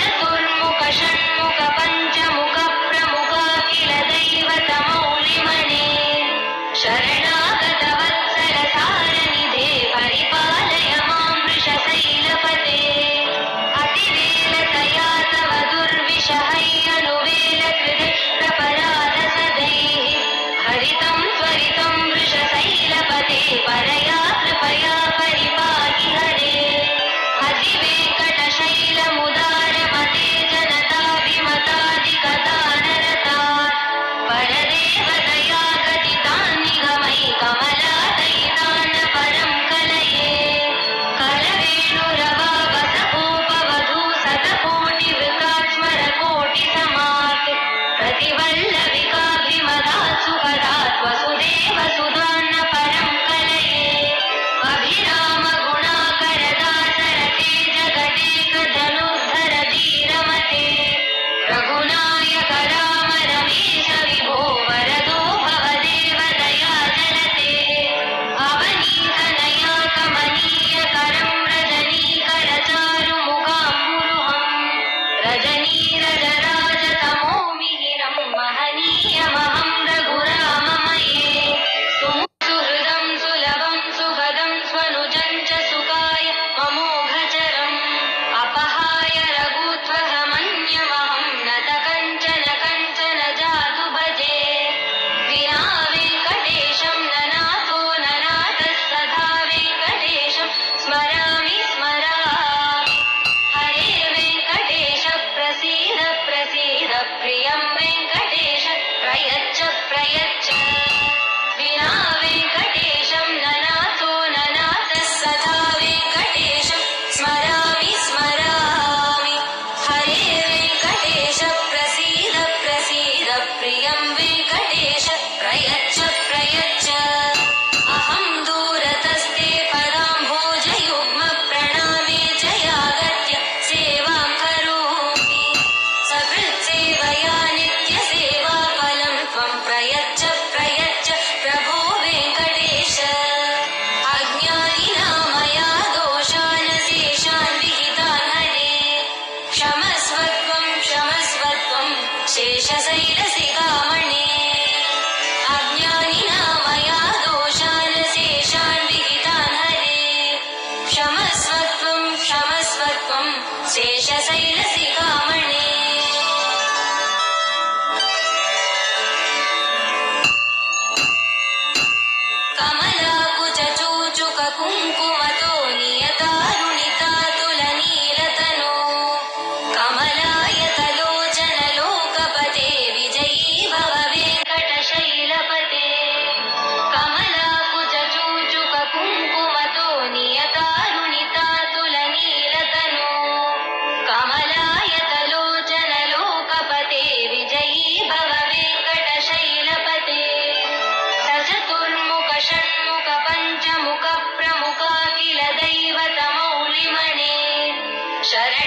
चतुर्मुख षण्मुख पञ्चमुख प्रमुख किल दैवतम Oh, Shut